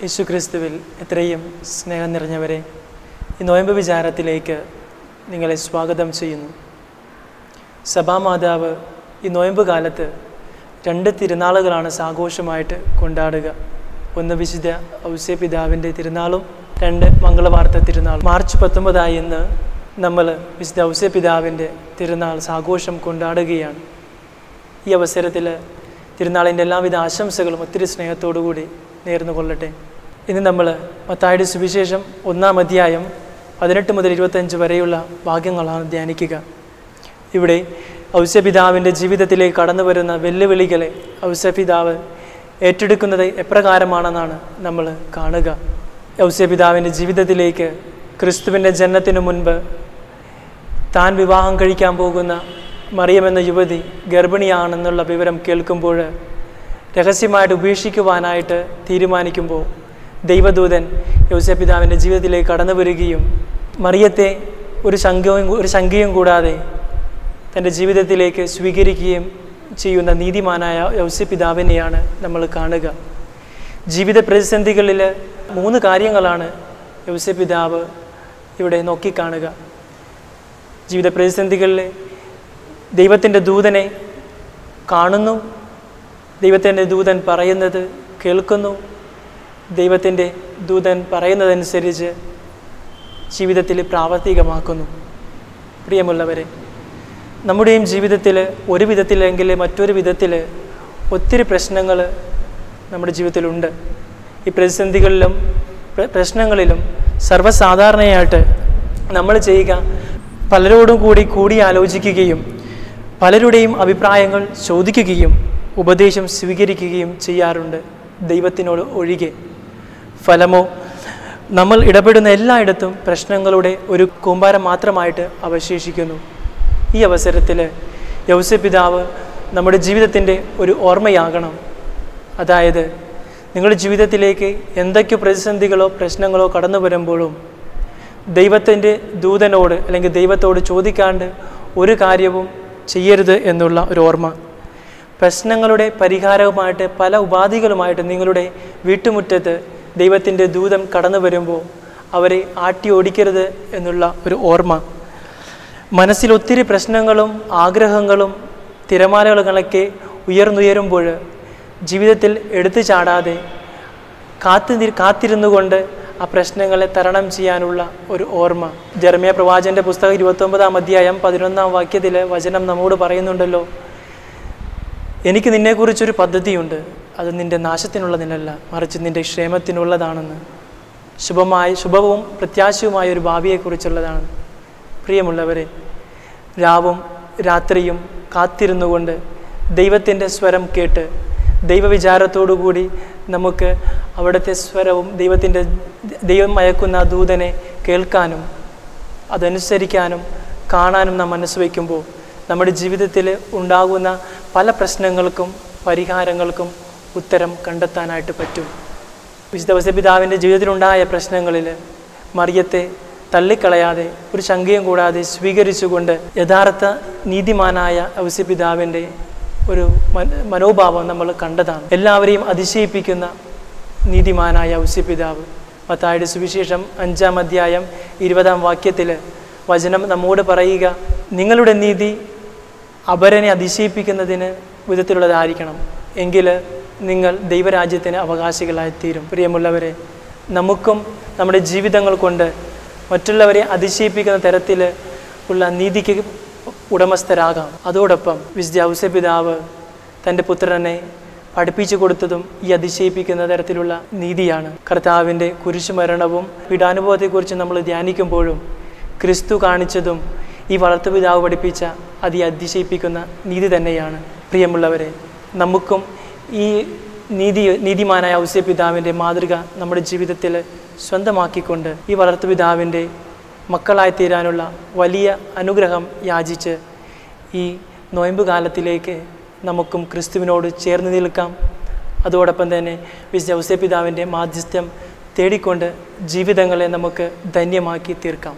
യേശു ക്രിസ്തുവിൽ എത്രയും സ്നേഹം നിറഞ്ഞവരെ ഈ നോയമ്പ് വിചാരത്തിലേക്ക് നിങ്ങളെ സ്വാഗതം ചെയ്യുന്നു. സഭാമാതാവ് ഈ നോയമ്പ് കാലത്ത് രണ്ട് തിരുനാളുകളാണ് സാഘോഷമായിട്ട് കൊണ്ടാടുക. ഒന്ന് വിശുദ്ധ ഔസ്യ പിതാവിന്റെ തിരുനാളും രണ്ട് മംഗളവാർത്ത തിരുനാൾ മാർച്ച് പത്തൊമ്പതായി ഇന്ന് നമ്മൾ വിശുദ്ധ ഔസ്യ പിതാവിന്റെ തിരുനാൾ സാഘോഷം കൊണ്ടാടുകയാണ്. ഈ അവസരത്തിൽ തിരുനാളിന്റെ എല്ലാവിധ ആശംസകളും ഒത്തിരി സ്നേഹത്തോടു കൂടി നേർന്നു കൊള്ളട്ടെ. ഇന്ന് നമ്മൾ മത്തായുടെ സുവിശേഷം ഒന്നാം അധ്യായം പതിനെട്ട് മുതൽ ഇരുപത്തഞ്ച് വരെയുള്ള ഭാഗ്യങ്ങളാണ് ധ്യാനിക്കുക. ഇവിടെ ഔസ്യപിതാവിന്റെ ജീവിതത്തിലേക്ക് കടന്നു വരുന്ന വെല്ലുവിളികളെ ഔസ്യപിതാവ് ഏറ്റെടുക്കുന്നത് എപ്രകാരമാണെന്നാണ് നമ്മൾ കാണുക. ഔസ്യപിതാവിന്റെ ജീവിതത്തിലേക്ക് ക്രിസ്തുവിന്റെ ജനനത്തിനു മുൻപ് താൻ വിവാഹം കഴിക്കാൻ പോകുന്ന മറിയം എന്ന യുവതി ഗർഭിണിയാണെന്നുള്ള വിവരം കേൾക്കുമ്പോൾ രഹസ്യമായിട്ട് ഉപേക്ഷിക്കുവാനായിട്ട് തീരുമാനിക്കുമ്പോൾ ദൈവദൂതൻ യോസപിതാവിന്റെ ജീവിതത്തിലേക്ക് കടന്നു വരികയും മറിയത്തെ ഒരു ശങ്കവും ഒരു ശങ്കയും കൂടാതെ തന്റെ ജീവിതത്തിലേക്ക് സ്വീകരിക്കുകയും ചെയ്യുന്ന നീതിമാനായ യൗസ്യപിതാവിനെയാണ് നമ്മൾ കാണുക. ജീവിത പ്രതിസന്ധികളിൽ മൂന്ന് കാര്യങ്ങളാണ് യൗസ്യപിതാവ് ഇവിടെ നോക്കിക്കാണുക. ജീവിത പ്രതിസന്ധികളിൽ ദൈവത്തിന്റെ ദൂതനെ കാണുന്നു. ദൈവത്തിന്റെ ദൂതൻ പറയുന്നത് കേൾക്കുന്നു. ദൈവത്തിന്റെ ദൂതൻ പറയുന്നതനുസരിച്ച് ജീവിതത്തിൽ പ്രാവർത്തികമാക്കുന്നു. പ്രിയമുള്ളവരെ നമ്മുടെയും ജീവിതത്തിൽ ഒരു വിധത്തിലെങ്കിൽ മറ്റൊരു വിധത്തിൽ ഒത്തിരി പ്രശ്നങ്ങൾ നമ്മുടെ ജീവിതത്തിലുണ്ട്. ഈ പ്രതിസന്ധികളിലും പ്രശ്നങ്ങളിലും സർവസാധാരണയായിട്ട് നമ്മൾ ചെയ്യുക പലരോടും കൂടി കൂടി ആലോചിക്കുകയും പലരുടെയും അഭിപ്രായങ്ങൾ ചോദിക്കുകയും ഉപദേശം സ്വീകരിക്കുകയും ചെയ്യാറുണ്ട് ദൈവത്തിനോട് ഒഴികെ. ഫലമോ നമ്മൾ ഇടപെടുന്ന എല്ലായിടത്തും പ്രശ്നങ്ങളുടെ ഒരു കൂമ്പാരം മാത്രമായിട്ട് അവശേഷിക്കുന്നു. ഈ അവസരത്തിൽ യൗസപിതാവ് നമ്മുടെ ജീവിതത്തിന്റെ ഒരു ഓർമ്മയാകണം. അതായത് നിങ്ങളുടെ ജീവിതത്തിലേക്ക് എന്തൊക്കെ പ്രതിസന്ധികളോ പ്രശ്നങ്ങളോ കടന്നു വരുമ്പോഴും ദൈവത്തിന്റെ ദൂതനോട് അല്ലെങ്കിൽ ദൈവത്തോട് ചോദിക്കാണ്ട് ഒരു കാര്യവും ചെയ്യരുത് എന്നുള്ള ഒരു ഓർമ്മ. പ്രശ്നങ്ങളുടെ പരിഹാരവുമായിട്ട് പല ഉപാധികളുമായിട്ട് നിങ്ങളുടെ വീട്ടുമുറ്റത്ത് ദൈവത്തിന്റെ ദൂതം കടന്നു വരുമ്പോൾ അവരെ ആട്ടി ഓടിക്കരുത് എന്നുള്ള ഒരു ഓർമ്മ. മനസ്സിൽ ഒത്തിരി പ്രശ്നങ്ങളും ആഗ്രഹങ്ങളും തിരമാലകളൊക്കെ ഉയർന്നുയരുമ്പോൾ ജീവിതത്തിൽ എടുത്തു ചാടാതെ കാത്തു കാത്തിരുന്നു കൊണ്ട് ആ പ്രശ്നങ്ങളെ തരണം ചെയ്യാനുള്ള ഒരു ഓർമ്മ. ജർമ്മിയ പ്രവാചന്റെ പുസ്തകം ഇരുപത്തൊമ്പതാം അധ്യായം പതിനൊന്നാം വാക്യത്തിലെ വചനം നമ്മോട് പറയുന്നുണ്ടല്ലോ എനിക്ക് നിന്നെക്കുറിച്ചൊരു പദ്ധതിയുണ്ട്. അത് നിന്റെ നാശത്തിനുള്ളതിനല്ല മറിച്ച് നിന്റെ ക്ഷേമത്തിനുള്ളതാണെന്ന്. ശുഭമായ ശുഭവും പ്രത്യാശയുമായ ഒരു ഭാവിയെക്കുറിച്ചുള്ളതാണ്. പ്രിയമുള്ളവരെ രാവും രാത്രിയും കാത്തിരുന്നുകൊണ്ട് ദൈവത്തിന്റെ സ്വരം കേട്ട് ദൈവവിചാരത്തോടുകൂടി നമുക്ക് അവിടുത്തെ സ്വരവും ദൈവത്തിന്റെ ദൈവം അയക്കുന്ന ദൂതനെ കേൾക്കാനും അതനുസരിക്കാനും കാണാനും നാം മനസ്സ് വയ്ക്കുമ്പോൾ നമ്മുടെ ജീവിതത്തിൽ ഉണ്ടാകുന്ന പല പ്രശ്നങ്ങൾക്കും പരിഹാരങ്ങൾക്കും ഉത്തരം കണ്ടെത്താനായിട്ട് പറ്റും. വിശുദ്ധ വസപിതാവിന്റെ ജീവിതത്തിലുണ്ടായ പ്രശ്നങ്ങളിൽ മറിയത്തെ തള്ളിക്കളയാതെ ഒരു ശങ്കയും കൂടാതെ സ്വീകരിച്ചുകൊണ്ട് യഥാർത്ഥ നീതിമാനായ ഔസ്യപിതാവിന്റെ ഒരു മന- മനോഭാവം നമ്മൾ കണ്ടതാണ്. എല്ലാവരെയും അതിശയിപ്പിക്കുന്ന നീതിമാനായ ഔസ്യപിതാവ്. മത്തായുടെ സുവിശേഷം അഞ്ചാം അധ്യായം ഇരുപതാം വാക്യത്തിൽ വചനം നമ്മോട് പറയുക നിങ്ങളുടെ നീതി അപരനെ അതിശയിപ്പിക്കുന്നതിന് വിധത്തിലുള്ളതായിരിക്കണം. എങ്കിൽ നിങ്ങൾ ദൈവരാജ്യത്തിന് അവകാശികളായി തീരും പ്രിയമുള്ളവരെ നമുക്കും നമ്മുടെ ജീവിതങ്ങൾ കൊണ്ട് മറ്റുള്ളവരെ അതിശയിപ്പിക്കുന്ന തരത്തിൽ ഉള്ള നീതിക്ക് ഉടമസ്ഥരാകാം. അതോടൊപ്പം വിശുദ്ധ പിതാവ് തന്റെ പുത്രനെ പഠിപ്പിച്ചു കൊടുത്തതും ഈ അതിശയിപ്പിക്കുന്ന തരത്തിലുള്ള നീതിയാണ്. കർത്താവിന്റെ കുരിശുമരണവും പീഡാനുഭവത്തെക്കുറിച്ച് നമ്മൾ ധ്യാനിക്കുമ്പോഴും ക്രിസ്തു കാണിച്ചതും ഈ വളർത്തുപിതാവ് പഠിപ്പിച്ച അതി അതിശയിപ്പിക്കുന്ന നീതി തന്നെയാണ്. പ്രിയമുള്ളവരെ നമുക്കും ഈ നീതി നീതിമാനായ ഔസ്യ പിതാവിന്റെ മാതൃക നമ്മുടെ ജീവിതത്തിൽ സ്വന്തമാക്കിക്കൊണ്ട് ഈ വളർത്തുപിതാവിന്റെ മക്കളായി തീരാനുള്ള വലിയ അനുഗ്രഹം യാചിച്ച് ഈ നോയമ്പ് കാലത്തിലേക്ക് നമുക്കും ക്രിസ്തുവിനോട് ചേർന്ന് നിൽക്കാം. അതോടൊപ്പം തന്നെ വിശുദ്ധ ഔസ്യപിതാവിന്റെ മാധ്യസ്ഥ്യം തേടിക്കൊണ്ട് ജീവിതങ്ങളെ നമുക്ക് ധന്യമാക്കി തീർക്കാം.